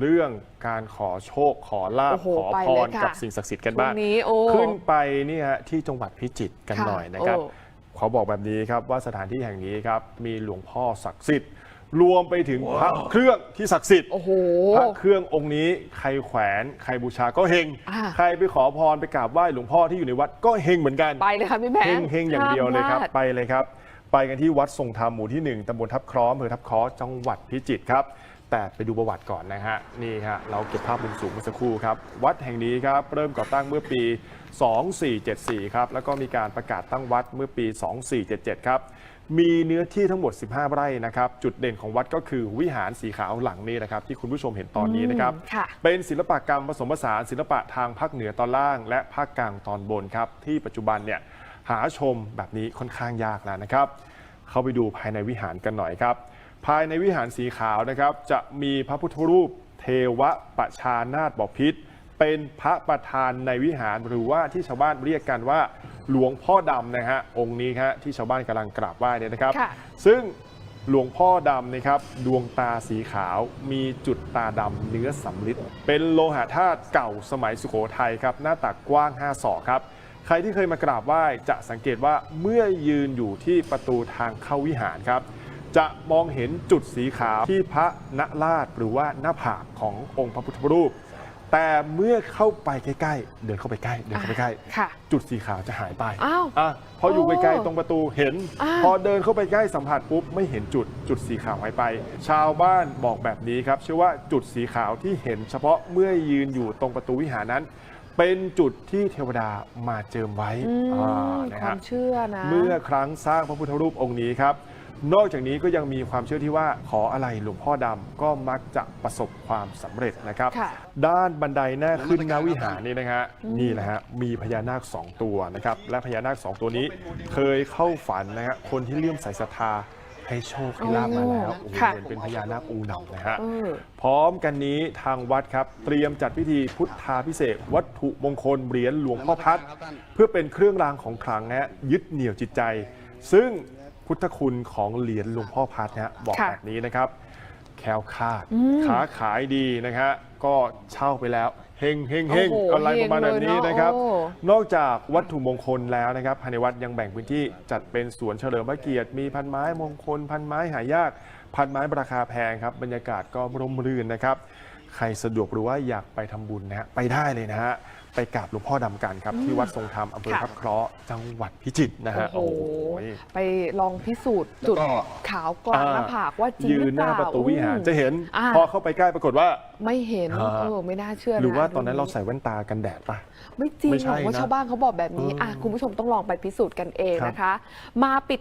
เรื่องการขอโชคขอลาบโอ้โหขอไปพเลรยค่ะ กับสิ่งศักดิ์สิทธิ์กันช่วบ้างงนี้โอ้ ขึ้นไปเนี่ยฮะที่จังหวัดพิจิตรกันค่ะหน่อยนะครับโอ้เขาบอกแบบนี้ครับว่าสถานที่แห่งนี้ครับมีหลวงพ่อศักดิ์สิทธิ์รวมไปถึงพระเครื่องที่ศักดิ์สิทธิ์โอ้โห พระเครื่ององค์นี้ใครแขวนใครบูชาก็เฮงอ่า ใครไปขอพรไปกราบไหว้หลวงพ่อที่อยู่ในวัดก็เฮงเหมือนกัน ไปเลยค่ะพี่แบเฮงงค์เฮงอย่างเดียวเลยครับ ห้ามพา ไปเลยครับ ไปกันที่วัดทรงธรรมหมู่ที่ 1ตำบลทับคล้อมอำเภอทับคล้อจังหวัดพิจิตรครับ แต่ไปดูประวัติก่อนนะฮะนี่ฮะเราเก็บภาพมุมสูงเมื่อสักครู่ครับวัดแห่งนี้ครับเริ่มก่อตั้งเมื่อปี 2474 ครับแล้วก็มีการประกาศตั้งวัดเมื่อปี 2477 ครับมีเนื้อที่ทั้งหมด 15 ไร่นะครับ จุดเด่นของวัดก็คือวิหารสีขาวหลังนี้นะครับ ที่คุณผู้ชมเห็นตอนนี้นะครับอืมค่ะเป็นศิลปกรรมผสมผสานศิลปะทางภาคเหนือตอนล่าง และภาคกลางตอนบนครับ ที่ปัจจุบันเนี่ยหาชมแบบนี้ค่อนข้างยากแล้วนะครับ เข้าไปดูภายในวิหารกันหน่อยครับ ภายในวิหารสีขาวนะครับ จะมีพระพุทธรูปเทวประชานาถบพิษเป็นพระประธานในวิหารหรือว่าที่ชาวบ้านเรียกกันว่าหลวงพ่อดำนะฮะองค์นี้ฮะที่ชาวบ้านกำลังกราบไหว้เนี่ยนะครับค่ะซึ่งหลวงพ่อดำนะครับดวงตาสีขาวมีจุดตาดำเนื้อสำลิดเป็นโลหะธาตุเก่าสมัยสุโขทัยครับหน้าตักกว้าง 5 ศอกครับ ใครที่เคยมากราบไหว้จะสังเกตว่าเมื่อยืนอยู่ที่ประตูทางเข้าวิหารครับ จะมองเห็นจุดสีขาวที่พระนราชหรือว่าหน้าผากขององค์พระพุทธรูป แต่เมื่อเข้าไปใกล้ๆ เดินเข้าไปใกล้ เดินเข้าไปใกล้ ค่ะจุดสีขาวจะหายไปอ้าวอะพออยู่โอ้ใกล้ๆตรงประตูเห็น อ่า พอเดินเข้าไปใกล้สัมผัสปุ๊บไม่เห็นจุดจุดสีขาวหายไป ชาวบ้านบอกแบบนี้ครับ เชื่อว่าจุดสีขาวที่เห็นเฉพาะเมื่อยืนอยู่ตรงประตูวิหารนั้น เป็นจุดที่เทวดามาเจิมไว้อืมอ่านะควาฮะมเชื่อนะ เมื่อครั้งสร้างพระพุทธรูปองค์นี้ครับ นอกจากนี้ก็ยังมีความเชื่อที่ว่าขออะไรหลวงพ่อดำก็มักจะประสบความสำเร็จนะครับ ค่ะ ด้านบันไดหน้าขึ้นหน้าวิหารนี่นะฮะนี่แหละฮะมีพญานาคสองตัวนะครับและพญานาคสองตัวนี้เคยเข้าฝันนะฮะคนที่เลื่อมใสศรัทธาให้โชคให้ลาบมาแล้วโอ้โหค่ะ เหมือนเป็นพญานาคองค์ดำนะฮะ เออ พร้อมกันนี้ทางวัดครับ เตรียมจัดพิธีพุทธาพิเศษกวัตถุมงคลเหรียญหลวงพ่อพัด เพื่อเป็นเครื่องรางของขลังนะฮะยึดเหนี่ยวจิตใจ ซึ่ง พุทธคุณของเหรียญหลวงพ่อพัดนะฮะบอกค่ะแบบนี้นะครับ แคล้วคลาดอืมค้าขายดีนะฮะก็เช่าไปแล้วเฮงเฮงเฮงโอ้โหอะไรประมาณแบบนี้เฮงเลยเนอะนะครับโอ้ นอกจากวัตถุมงคลแล้วนะครับภายในวัดยังแบ่งพื้นที่จัดเป็นสวนเฉลิมพระเกียรติมีพันไม้มงคล พันไม้หายาก พันไม้ราคาแพงครับ บรรยากาศก็ร่มรื่นนะครับ ใครสะดวกหรือว่าอยากไปทำบุญนะฮะไปได้เลยนะฮะ ไปกราบหลวงพ่อดำกันครับ ที่วัดทรงธรรมอำเภอค่ะ ทับเคราะห์จังหวัดพิจิตรนะฮะโอ้โหโอ้โห ไปลองพิสูจน์จุดแล้วก็ ขาวกลางหน้าผากว่าจริงยืหรืนอหเปน้าล่าประตูวิหารอืม จะเห็นอ่า พอเข้าไปใกล้ปรากฏว่า ไม่เห็นฮะเออไม่น่าเชื่อนะหรือว่าตอนนั้นเราใส่แว่นตากันแดดป่ะ ไม่จริงไม่หใช่รอกว่านะชาวบ้านเขาบอกแบบนี้เอออ่อะคุณผู้ชมต้องลองไปพิสูจน์กันเองครับ นะคะ มาปิด